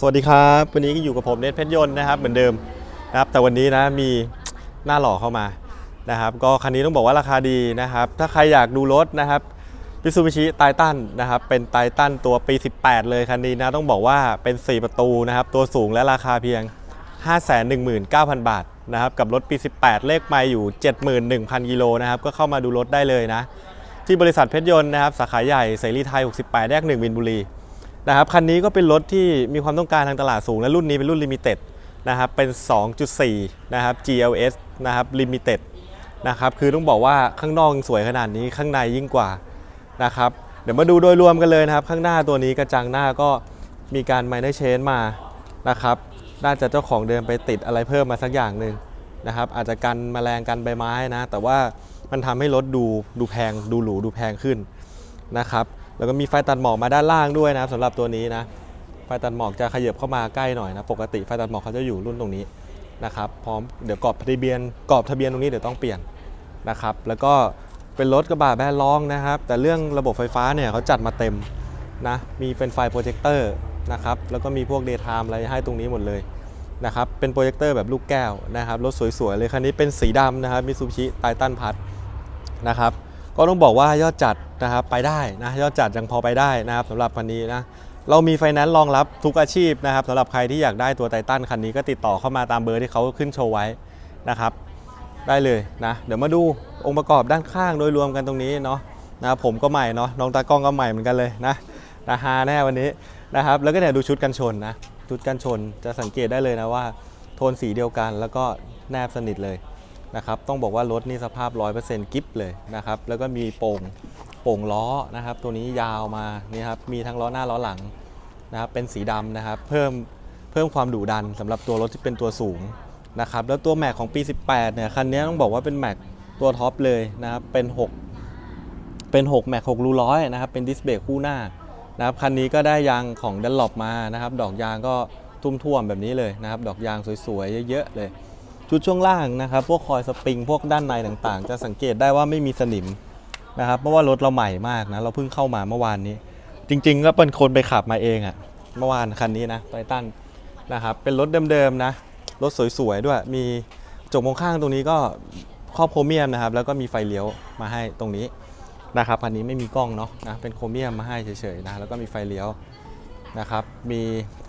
สวัสดีครับ วันนี้ก็อยู่กับผมเนทเพชรยนต์นะครับเหมือนเดิมนะครับแต่วันนี้นะมีหน้าหล่อเข้ามานะครับก็คันนี้ต้องบอกว่าราคาดีนะครับ ถ้าใครอยากดูรถนะครับพิซูบิชิไททันนะครับเป็นไททันตัวปี 18 เลยคันนี้นะต้องบอกว่าเป็น 4 ประตูนะครับตัวสูงและราคาเพียง 519,000 บาทนะครับกับรถปี 18 เลขไม่อยู่ 71,000กิโลนะครับก็เข้ามาดูรถได้เลยนะที่บริษัทเพชรยนต์นะครับสาขาใหญ่เสรีไทย 68 แยก1มินบุรี นะครับคันนี้ก็เป็นรถที่มีความต้องการทางตลาดสูง และรุ่นนี้เป็นรุ่นลิมิเต็ดนะครับเป็น 2.4 นะครับ GLS นะครับลิมิเต็ดนะครับคือต้องบอกว่าข้างนอกสวยขนาดนี้ข้างในยิ่งกว่านะครับเดี๋ยวมาดูโดยรวมกันเลยนะครับ ข้างหน้าตัวนี้กระจังหน้าก็มีการไมเนอร์เชนมานะครับน่าจะเจ้าของเดิมไปติดอะไรเพิ่มมาสักอย่างหนึ่งนะครับอาจจะกันแมลงกันใบไม้นะ แต่ว่ามันทำให้รถดูดูแพงดูหรูดูแพงขึ้นนะครับ แล้วก็มีไฟตัดหมอกมาด้านล่างด้วยนะครับสำหรับตัวนี้นะ ไฟตัดหมอกจะขยับเข้ามาใกล้หน่อยนะ ปกติไฟตัดหมอกเขาจะอยู่รุ่นตรงนี้นะครับ พร้อมเดี๋ยวกรอบทะเบียนกรอบทะเบียนตรงนี้เดี๋ยวต้องเปลี่ยนนะครับ แล้วก็เป็นรถกระบะแบนล้องนะครับ แต่เรื่องระบบไฟฟ้าเนี่ยเขาจัดมาเต็มนะ มีเป็นไฟโปรเจคเตอร์นะครับ แล้วก็มีพวก Daytime อะไรให้ตรงนี้หมดเลยนะครับ เป็นโปรเจคเตอร์แบบลูกแก้วนะครับ รถสวยๆเลยคันนี้เป็นสีดำนะครับมิซูบิชิไททันพัทนะครับ ก็ต้องบอกว่ายอดจัดนะครับไปได้นะยอดจัดยังพอไปได้นะครับสำหรับคันนี้นะเรามีไฟแนนซ์รองรับทุกอาชีพนะครับสำหรับใครที่อยากได้ตัวไททันคันนี้ก็ติดต่อเข้ามาตามเบอร์ที่เขาขึ้นโชว์ไว้นะครับ ได้เลยนะ เดี๋ยวมาดูองค์ประกอบด้านข้างโดยรวมกันตรงนี้เนาะนะผมก็ใหม่เนาะน้องตากล้องก็ใหม่เหมือนกันเลยนะนะฮาแน่วันนี้นะครับ แล้วก็เนี่ยดูชุดกันชนนะชุดกันชนจะสังเกตได้เลยนะว่า โทนสีเดียวกันแล้วก็แนบสนิทเลย นะครับต้องบอกว่ารถนี่สภาพ 100%กิฟเลยนะครับแล้วก็มีโป่งโป่งล้อนะครับ ตัวนี้ยาวมานี่ครับมีทั้งล้อหน้าล้อหลังนะครับเป็นสีดำนะครับเพิ่มเพิ่มความดุดันสำหรับตัวรถที่เป็นตัวสูงนะครับแล้วตัวแม็กของปี 18เนี่ยคันนี้ต้องบอกว่าเป็นแม็กตัวท็อปเลยนะครับเป็น 6 เป็น6แม็ก6รูร้อยนะครับเป็นดิสเบรกคู่หน้านะครับคันนี้ก็ได้ยางของดันลอปมานะครับ ดอกยางก็ทุ่มๆแบบนี้เลยนะครับ ดอกยางสวยๆเยอะๆเลย ชุดช่วงล่างนะครับ พวกคอยสปริง พวกด้านในต่างๆ จะสังเกตได้ว่าไม่มีสนิมนะครับเพราะว่ารถเราใหม่มากนะเราเพิ่งเข้ามาเมื่อวานนี้ จริง ๆ ก็เป็นคนไปขับมาเองอะเมื่อวานคันนี้นะไททันนะครับเป็นรถเดิมๆนะรถสวยๆด้วยมีจกมองข้างตรงนี้ก็ครอบโครเมียมนะครับ แล้วก็มีไฟเลี้ยวมาให้ตรงนี้นะครับคันนี้ไม่มีกล้องเนาะนะเป็นโครเมียมมาให้เฉยๆนะแล้วก็มีไฟเลี้ยวนะครับ มี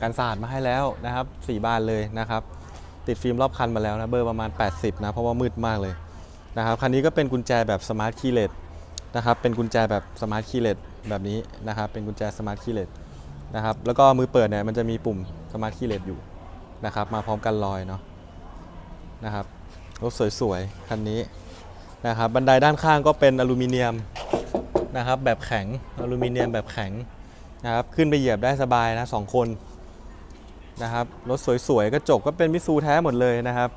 การสาดมาให้แล้วนะครับสี่บานเลยนะครับ ติดฟิล์มรอบคันมาแล้วนะเบอร์ประมาณ 80 นะเพราะว่ามืดมากเลยนะครับคันนี้ก็เป็นกุญแจแบบสมาร์ทคีย์เลสนะครับเป็นกุญแจแบบสมาร์ทคีย์เลสแบบนี้นะครับเป็นกุญแจสมาร์ทคีย์เลสนะครับแล้วก็มือเปิดเนี่ยมันจะมีปุ่มสมาร์ทคีย์เลสอยู่นะครับมาพร้อมกันลอยเนาะนะครับรถสวยๆคันนี้นะครับบันไดด้านข้างก็เป็นอลูมิเนียมนะครับแบบแข็งอลูมิเนียมแบบแข็งนะครับขึ้นไปเหยียบได้สบายนะสองคน นะครับรถสวยๆกระจกก็เป็นมิตซูแท้หมดเลยนะครับ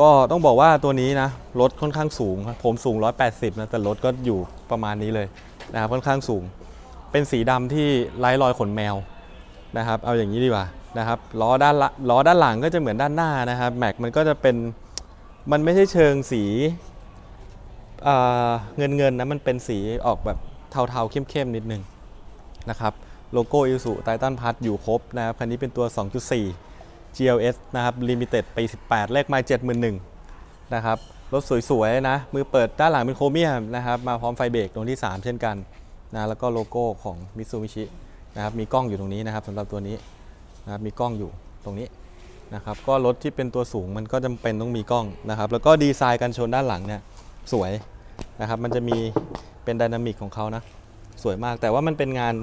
ก็ต้องบอกว่าตัวนี้นะรถค่อนข้างสูงผมสูง 180นะแต่รถก็อยู่ประมาณนี้เลยนะครับค่อนข้างสูง เป็นสีดำที่ไร้รอยขนแมวนะครับ เอาอย่างนี้ดีกว่านะครับล้อด้านล้อด้านหลังก็จะเหมือนด้านหน้านะครับแม็กมันก็จะเป็นมันไม่ใช่เชิงสีเงินเงินๆนะมันเป็นสีออกแบบเทาๆเข้มๆนิดนึงนะครับ โลโก้อิสุไททันพัทอยู่ครบนะครับ คันนี้เป็นตัว 2.4 GLS นะครับ Limited ปี 18 เลขไมล์71,000นะครับ รถสวยๆนะ มือเปิดด้านหลังเป็นโครเมียมนะครับ มาพร้อมไฟเบรกตรงที่ 3 เช่นกันนะ แล้วก็โลโก้ของ Mitsubishi นะครับ มีกล้องอยู่ตรงนี้นะครับสำหรับตัวนี้นะครับ มีกล้องอยู่ตรงนี้นะครับ ก็รถที่เป็นตัวสูงมันก็จำเป็นต้องมีกล้องนะครับ แล้วก็ดีไซน์กันชนด้านหลังเนี่ยสวยนะครับ มันจะมีเป็นไดนามิกของเขานะ สวยมาก แต่ว่ามันเป็นงาน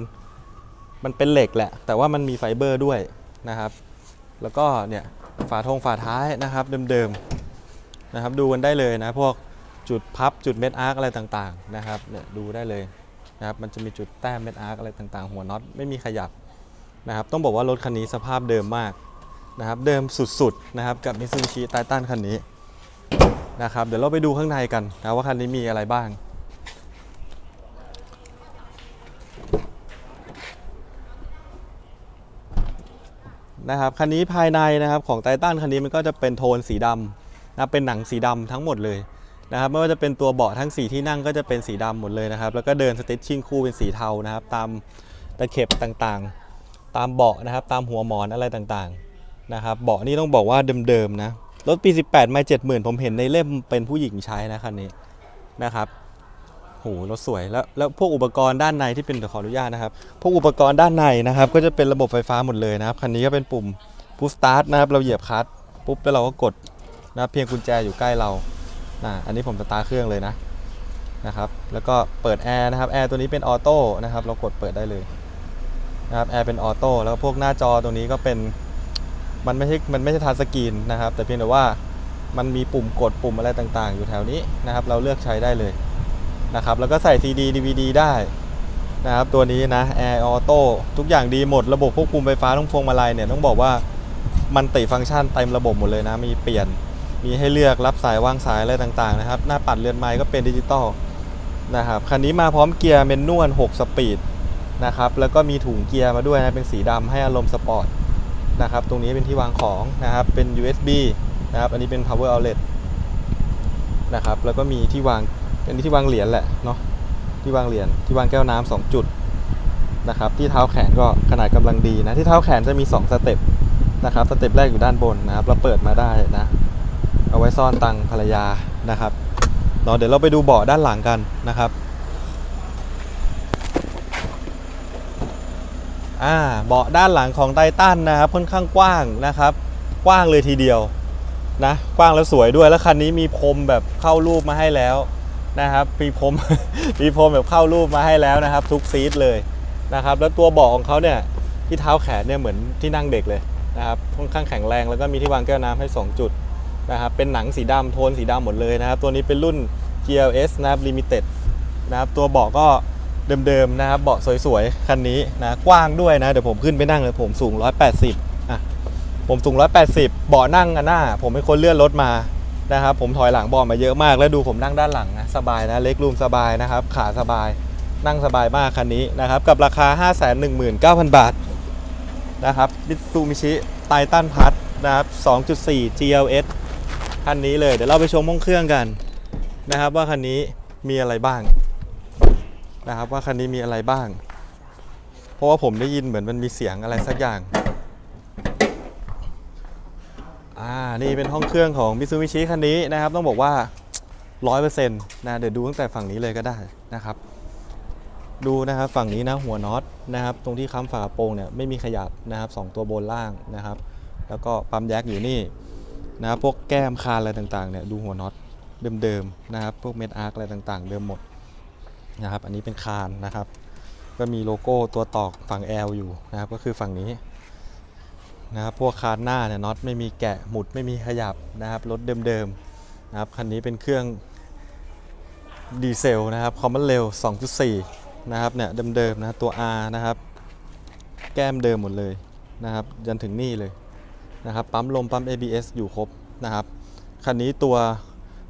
มันเป็นเหล็กแหละ แต่ว่ามันมีไฟเบอร์ด้วยนะครับ แล้วก็เนี่ยฝาทงฝาท้ายนะครับเดิมๆนะครับดูกันได้เลยนะพวกจุดพับจุดเม็ดอาร์กอะไรต่างๆนะครับเนี่ยดูได้เลยนะครับมันจะมีจุดแต้มเม็ดอาร์กอะไรต่างๆ หัวน็อตไม่มีขยับนะครับต้องบอกว่ารถคันนี้สภาพเดิมมากนะครับเดิมสุดๆนะครับกับมิซูบิชิไททันคันนี้นะครับเดี๋ยวเราไปดูข้างในกันนะว่าคันนี้มีอะไรบ้าง นะครับคันนี้ภายในนะครับของไททันคันนี้มันก็จะเป็นโทนสีดำนะเป็นหนังสีดำทั้งหมดเลยนะครับไม่ว่าจะเป็นตัวเบาะทั้งสีที่นั่งก็จะเป็นสีดำหมดเลยนะครับแล้วก็เดินสเตชชิ่งคู่เป็นสีเทานะครับตามตะเข็บต่างๆ ตามเบาะนะครับตามหัวหมอนอะไรต่างๆนะครับเบาะนี่ต้องบอกว่าเดิมๆนะรถปี 18 ไม่70,000 ผมเห็นในเล่มเป็นผู้หญิงใช้นะคันนี้นะครับ โหรถสวยแล้วแล้วพวกอุปกรณ์ด้านในที่เป็นเดี๋ยวขออนุญาตนะครับ พวกอุปกรณ์ด้านในนะครับ ก็จะเป็นระบบไฟฟ้าหมดเลยนะครับคันนี้ก็เป็นปุ่ม push start นะครับ เราเหยียบคลัตช์ปุ๊บแล้วเราก็กดนะครับเพียงกุญแจอยู่ใกล้เรานะอันนี้ผมสตาร์ทเครื่องเลยนะนะครับ แล้วก็เปิดแอร์นะครับแอร์ตัวนี้เป็นออโต้นะครับ เรากดเปิดได้เลยนะครับแอร์เป็นออโต้แล้วพวกหน้าจอตรงนี้ก็เป็นมันไม่ใช่มันไม่ใช่ทัชสกรีนนะครับ แต่เพียงแต่ว่ามันมีปุ่มกดปุ่มอะไรต่างๆ อยู่แถวนี้นะครับ เราเลือกใช้ได้เลย นะครับแล้วก็ใส่ CD DVD ได้นะครับตัวนี้นะ Air Auto ทุกอย่างดีหมดระบบควบคุมไฟฟ้าต้องพวงมาลัยเนี่ยต้องบอกว่ามันติฟังก์ชันเต็มระบบหมดเลยนะ มีเปลี่ยนมีให้เลือกรับสายวางสายอะไรต่างๆนะครับ หน้าปัดเรือนไม้ก็เป็นดิจิตอลนะครับคันนี้มาพร้อมเกียร์เมนนวล 6 สปีดนะครับแล้วก็มีถุงเกียร์มาด้วยนะเป็นสีดำให้อารมณ์สปอร์ตนะครับตรงนี้เป็นที่วางของนะครับเป็น USB นะครับอันนี้เป็น power outlet นะครับแล้วก็มีที่วาง อันนี้ที่วางเหรียญแหละเนาะที่วางเหรียญที่วางแก้วน้ำสองจุดนะครับที่เท้าแขนก็ขนาดกำลังดีนะที่เท้าแขนจะมี 2 สเต็ปนะครับสเต็ปแรกอยู่ด้านบนนะครับเราเปิดมาได้นะ เอาไว้ซ่อนตังค์ภรรยานะครับเนาะเดี๋ยวเราไปดูเบาะด้านหลังกันนะครับอ่าเบาะด้านหลังของไททันนะครับค่อนข้างกว้างนะครับ กว้างเลยทีเดียวนะกว้างแล้วสวยด้วยแล้วคันนี้มีพรมแบบเข้ารูปมาให้แล้ว นะครับมีพรม มีพรมแบบเข้ารูปมาให้แล้วนะครับ ทุกซีทเลยนะครับ แล้วตัวเบาะของเขาเนี่ยที่เท้าแขนเนี่ยเหมือนที่นั่งเด็กเลยนะครับค่อนข้างแข็งแรงแล้วก็มีที่วางแก้วน้ำให้ 2 จุดนะครับเป็นหนังสีดำโทนสีดำหมดเลยนะครับ ตัวนี้เป็นรุ่น GLS นะครับ Limited นะครับตัวเบาะก็เดิมๆนะครับเบาะสวยๆ คันนี้นะกว้างด้วยนะ เดี๋ยวผมขึ้นไปนั่งเลยผมสูง 180อะผมสูง 180 เบาะนั่งอันหน้า ผมเป็นคนเลื่อนรถมา นะครับผมถอยหลังเบาะมาเยอะมาก แล้วดูผมนั่งด้านหลังนะสบายนะเล็กรูมสบายนะครับขาสบายนั่งสบายมากคันนี้นะครับกับราคา 519,000 บาทนะครับมิตซูมิชิไททันพัทนะครับ 2.4 GLS คันนี้เลย เดี๋ยวเราไปชมห้องเครื่องกันนะครับว่าคันนี้มีอะไรบ้างนะครับว่าคันนี้มีอะไรบ้าง เพราะว่าผมได้ยินเหมือนมันมีเสียงอะไรสักอย่าง อ่า นี่เป็นห้องเครื่องของ Mitsubishi คันนี้นะครับ ต้องบอกว่า 100%นะเดี๋ยวดูตั้งแต่ฝั่งนี้เลยก็ได้นะครับ ดูนะครับฝั่งนี้นะหัวน็อตนะครับ ตรงที่ค้ำฝากระโปรงเนี่ยไม่มีขยับนะครับสองตัวบนล่างนะครับ แล้วก็ปั๊มแยกอยู่นี่นะพวกแก้มคานอะไรต่างๆเนี่ยดูหัวน็อตเดิมๆนะครับ พวกเม็ดอาร์คอะไรต่างๆ เดิมหมดนะครับ อันนี้เป็นคานนะครับ ก็มีโลโก้ตัวตอกฝั่ง L อยู่นะครับ ก็คือฝั่งนี้ นะครับพวกคานหน้าเนี่ยน็อตไม่มีแกะหมุดไม่มีขยับนะครับรถเดิมๆนะครับคันนี้เป็นเครื่องดีเซลนะครับคอมมอนเร็ว 2.4 นะครับเนี่ยเดิมๆนะตัว R นะครับ แก้มเดิมหมดเลยนะครับยันถึงนี่เลยนะครับปั๊มลมปั๊ม ABS อยู่ครบนะครับคันนี้ตัว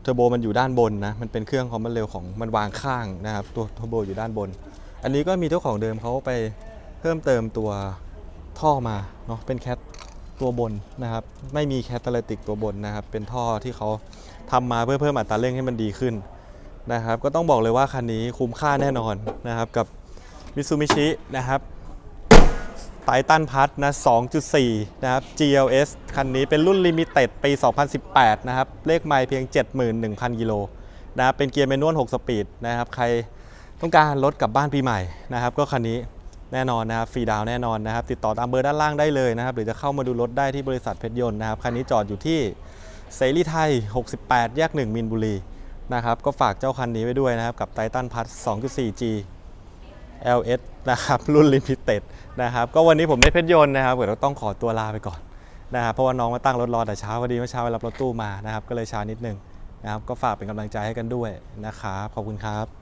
เทอร์โบมันอยู่ด้านบนนะมันเป็นเครื่องความมันเร็วของมันวางข้างนะครับตัวเทอร์โบอยู่ด้านบน อันนี้ก็มีเจ้าของเดิมเขาไปเพิ่มเติมตัวท่อมาเนาะเป็นแคท ตัวบนนะครับ ไม่มีแคตตาลิติกตัวบนนะครับ เป็นท่อที่เขาทำมาเพื่อเพิ่มอัตราเร่งให้มันดีขึ้นนะครับ ก็ต้องบอกเลยว่าคันนี้คุ้มค่าแน่นอนนะครับ กับ Mitsubishi นะครับไททันพัทนะ 2.4 นะครับ GLS คันนี้เป็นรุ่นลิมิเต็ดปี 2018 นะครับ เลขไมล์เพียง 71,000 กิโลนะครับ เป็นเกียร์แมนนวล 6 สปีดนะครับ ใครต้องการรถกลับบ้านปีใหม่นะครับ ก็คันนี้ แน่นอนนะครับฟรีดาวแน่นอนนะครับ ติดต่อตามเบอร์ด้านล่างได้เลยนะครับ หรือจะเข้ามาดูรถได้ที่บริษัทเพชรยนต์นะครับ คันนี้จอดอยู่ที่เสรีไทย 68 แยก 1 มินบุรีนะครับ ก็ฝากเจ้าคันนี้ไว้ด้วยนะครับ กับไททันพัท 2.4G LS นะครับ รุ่นลิมิเต็ดนะครับ ก็วันนี้ผมได้เพชรยนต์นะครับเดี๋ยวเราต้องขอตัวลาไปก่อนนะครับ เพราะว่าน้องมาตั้งรถรอแต่เช้าพอดีเมื่อเช้าไปรับรถตู้มานะครับ ก็เลยช้านิดนึงนะครับ ก็ฝากเป็นกำลังใจให้กันด้วยนะครับ ขอบคุณครับ